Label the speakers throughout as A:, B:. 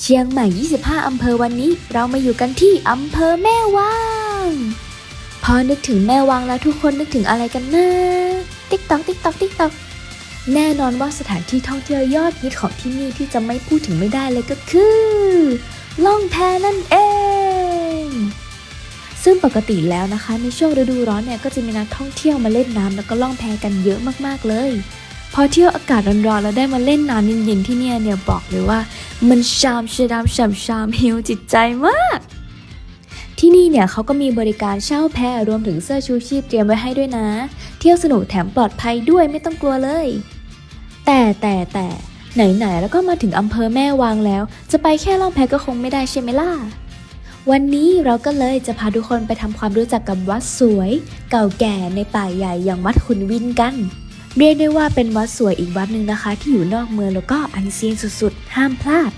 A: เชียงใหม่ 25 อำเภอวันนี้เรามาอยู่กันที่อำเภอแม่วาง พอนึกถึงแม่วางแล้วทุกคนนึกถึงอะไรกันนะ ติ๊กตอกติ๊กตอกติ๊กตอกแน่นอนว่าสถานที่ท่องเที่ยวยอดฮิตของที่นี่ที่จะไม่พูดถึงไม่ได้เลยก็คือ ล่องแพนั่นเอง ซึ่งปกติแล้วนะคะ ในช่วงฤดูร้อนเนี่ยก็จะมีนักท่องเที่ยวมาเล่นน้ำแล้วก็ล่องแพกันเยอะมากๆเลย พอเที่ยวอากาศร้อนๆแล้วได้มาเล่นน้ำเย็นๆที่เนี่ยเนี่ยบอกเลยว่า มันชามชดามชามชามฮิวจิตใจมาก ที่นี่เนี่ยเขาก็มีบริการเช่าแพรวมถึงเสื้อชูชีพเตรียมไว้ให้ด้วยนะ เที่ยวสนุกแถมปลอดภัยด้วยไม่ต้องกลัวเลย แต่แต่แต่ไหนๆแล้วก็มาถึงอำเภอแม่วางแล้ว จะไปแค่ล่องแพก็คงไม่ได้ใช่ไหมล่ะวันนี้เราก็เลยจะพาทุกคนไปทำความรู้จักกับวัดสวย เก่าแก่ในป่าใหญ่อย่างวัดขุนวินกัน เรียกได้ว่าเป็นวัดสวยอีกวัดหนึ่งนะคะ ที่อยู่นอกเมืองแล้วก็อันซีนสุดๆ ห้ามพลาด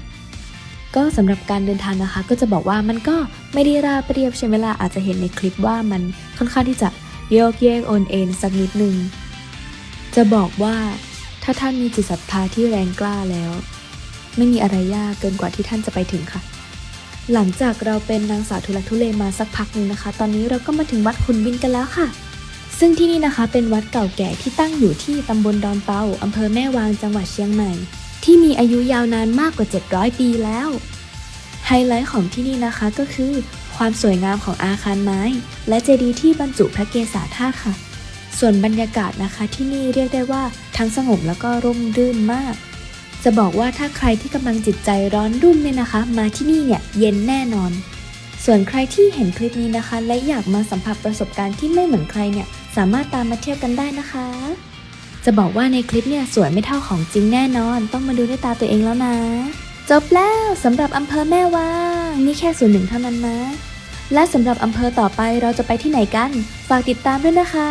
A: ก็สำหรับการเดินทางนะคะ ก็จะบอกว่ามันก็ไม่ได้ราบเรียบใช่ไหมล่ะอาจจะเห็นในคลิปว่ามันค่อนข้างที่จะโยกเยกโอนเอ็นสักนิดนึงจะบอกว่าถ้าท่านมีจิตศรัทธาที่แรงกล้าแล้ว ไม่มีอะไรยากเกินกว่าที่ท่านจะไปถึงค่ะ หลังจากเราเป็นนางสาวทุลักทุเลมาสักพักหนึ่งนะคะ ตอนนี้เราก็มาถึงวัดขุนวินกันแล้วค่ะ ซึ่งที่นี่นะคะเป็นวัดเก่าแก่ที่ตั้งอยู่ที่ตำบลดอนเปาอำเภอแม่วางจังหวัดเชียงใหม่ ที่มีอายุยาวนานมากกว่า 700 ปีแล้ว ไฮไลท์ของที่นี่นะคะก็คือ ความสวยงามของอาคารไม้ และเจดีย์ที่บรรจุพระเกศาธาตุค่ะ ส่วนบรรยากาศนะคะที่นี่เรียกได้ว่าทั้งสงบแล้วก็ร่มรื่นมาก จะบอกว่าถ้าใครที่กำลังจิตใจร้อนรุ่มเนี่ยนะคะ มาที่นี่เนี่ยเย็นแน่นอน ส่วนใครที่เห็นคลิปนี้นะคะ และอยากมาสัมผัสประสบการณ์ที่ไม่เหมือนใครเนี่ยสามารถตามมาเที่ยวกันได้นะคะ จะบอกว่าในคลิปเนี่ยสวยไม่เท่าของจริงแน่นอน ต้องมาดูด้วยตาตัวเองแล้วนะ จบแล้วสำหรับอำเภอแม่วางนี่แค่ส่วนหนึ่งเท่านั้นนะและสำหรับอำเภอต่อไปเราจะไปที่ไหนกัน ฝากติดตามด้วยนะคะ